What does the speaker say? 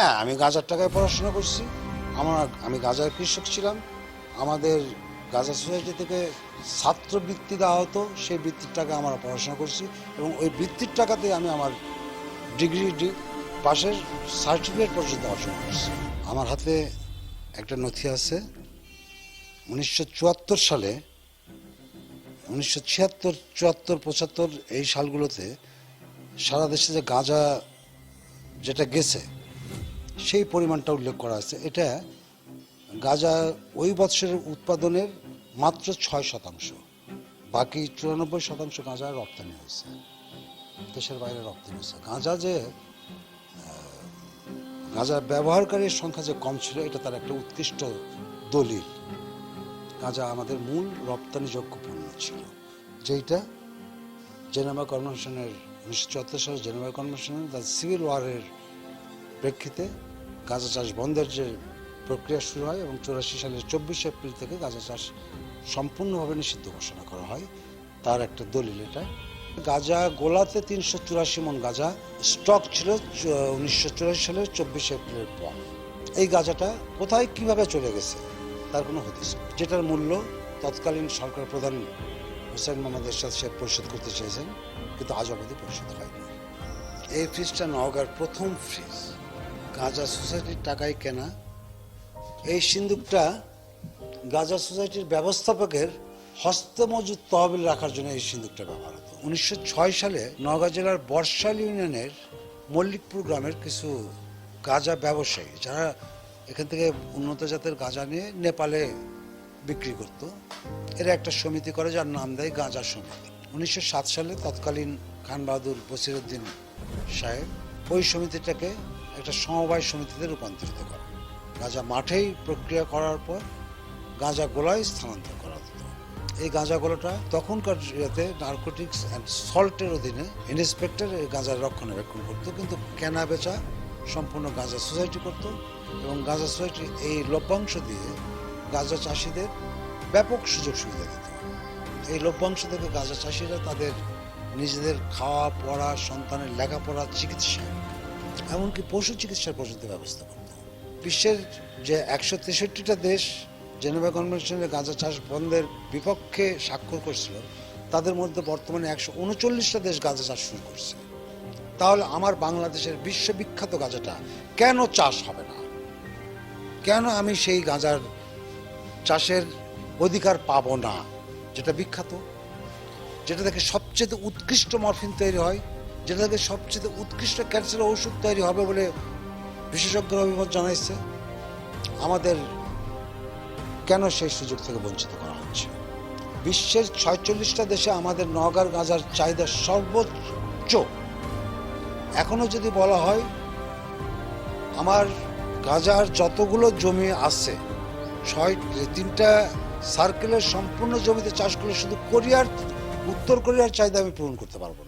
হ্যাঁ আমি গাজার টাকায় পড়াশোনা করছি। আমার, আমি গাজার কৃষক ছিলাম। আমাদের গাজা সোসাইটি থেকে ছাত্র বৃত্তি দেওয়া হতো, সেই বৃত্তির টাকা আমরা পড়াশোনা করছি এবং ওই বৃত্তির টাকাতে আমি আমার ডিগ্রি পাশের সার্টিফিকেট পর্যন্ত অর্জন করছি। আমার হাতে একটা নথি আছে। উনিশশো চুয়াত্তর সালে, উনিশশো ছিয়াত্তর, চুয়াত্তর, পঁচাত্তর এই সালগুলোতে সারা দেশে যে গাঁজা যেটা গেছে সেই পরিমাণটা উল্লেখ করা আছে। এটা গাঁজা ওই বৎসরের উৎপাদনের মাত্র ছয় শতাংশ। বাকি চুরানব্বই শতাংশ গাঁজা রপ্তানি হয়েছে। দেশের বাইরে রপ্তানি হয়েছে। গাঁজা যে গাঁজা ব্যবহারকারীর সংখ্যা যে কম ছিল, এটা তার একটা উৎকৃষ্ট দলিল। গাঁজা আমাদের মূল রপ্তানিযোগ্য পণ্য ছিল। যেইটা জেনেভা কনভেনশনের উনিশশো চুয়াত্তর সালে জেনেভা কনভেনশনের দ্য সিভিল ওয়ারের প্রেক্ষিতে গাঁজা চাষ বন্ধের যে প্রক্রিয়া শুরু হয় এবং চুরাশি সালের চব্বিশে এপ্রিল থেকে গাঁজা চাষ সম্পূর্ণভাবে নিষিদ্ধ ঘোষণা করা হয়, তার একটা দলিল এটা। গাঁজা গোলাতে তিনশো চুরাশি মন গাঁজা, স্টক ছিল উনিশশো চুরাশি সালের চব্বিশে এপ্রিলের পর। এই গাঁজাটা কোথায়, কীভাবে চলে গেছে, তার কোনো হদিস। যেটার মূল্য তৎকালীন সরকার প্রধান হোসেন মোহাম্মদ এরশাদ সাহেব পরিশোধ করতে চেয়েছেন, কিন্তু আজ অবধি পরিশোধ হয়নি। এই ফ্রিজটা নওগাঁর প্রথম ফ্রিজ। গাঁজা সোসাইটির টাকায় কেনা, এই সিন্দুকটা গাঁজা সোসাইটির ব্যবস্থাপকের হস্তে মজুদ তহবিল রাখার জন্য এই সিন্দুকটা ব্যবহার হতো। উনিশশো ছয় সালে নওগাঁ জেলার বর্ষাল ইউনিয়নের মল্লিকপুর গ্রামের কিছু গাঁজা ব্যবসায়ী, যারা এখান থেকে উন্নত জাতের গাঁজা নিয়ে নেপালে বিক্রি করত, এরা একটা সমিতি করে যার নাম দেয় গাঁজা সমিতি। উনিশশো সাত সালে তৎকালীন খান বাহাদুর বসিরুদ্দিন সাহেব ওই সমিতিটাকে একটা সমবায় সমিতিতে রূপান্তরিত করে। গাঁজা মাঠেই প্রক্রিয়া করার পর গাঁজা গোলায় স্থানান্তর করা হতো। এই গাঁজা গোলাটা তখনকার ইয়েতে নার্কোটিক্স অ্যান্ড সল্টের অধীনে ইন্সপেক্টর এই গাঁজার রক্ষণাবেক্ষণ করতো, কিন্তু কেনা বেচা সম্পূর্ণ গাঁজা সোসাইটি করত এবং গাঁজা সোসাইটি এই লভ্যাংশ দিয়ে গাঁজা চাষিদের ব্যাপক সুযোগ সুবিধা দিত। এই লভ্যাংশ থেকে গাঁজা চাষিরা তাদের নিজেদের খাওয়া, পড়া, সন্তানের লেখাপড়া, চিকিৎসা এমনকি পশু চিকিৎসার পর্যন্ত ব্যবস্থা করত বিশ্বের যে একশো তেষট্টিটা দেশ জেনেভা কনভেনশনের গাঁজা চাষ বন্ধের বিপক্ষে স্বাক্ষর করছিল, তাদের মধ্যে বর্তমানে একশো উনচল্লিশটা দেশ গাঁজা চাষ শুরু করছে। তাহলে আমার বাংলাদেশের বিশ্ববিখ্যাত গাঁজাটা কেন চাষ হবে না? কেন আমি সেই গাঁজার চাষের অধিকার পাবো না, যেটা বিখ্যাত, যেটা থেকে সবচেয়ে উৎকৃষ্ট মরফিন তৈরি হয়? যেটা থেকে সবচেয়ে উৎকৃষ্ট ক্যান্সার ওষুধ তৈরি হবে বলে বিশেষজ্ঞরা অভিমত জানাইছে। আমাদের কেন সেই সুযোগ থেকে বঞ্চিত করা হচ্ছে? বিশ্বের ছয়চল্লিশটা দেশে আমাদের নগার গাঁজার চাহিদা সর্বোচ্চ। এখনও যদি বলা হয়, আমার গাঁজার যতগুলো জমি আছে, ছয় তিনটা সার্কেলের সম্পূর্ণ জমিতে চাষ করলে শুধু কোরিয়ার, উত্তর কোরিয়ার চাহিদা আমি পূরণ করতে পারব না।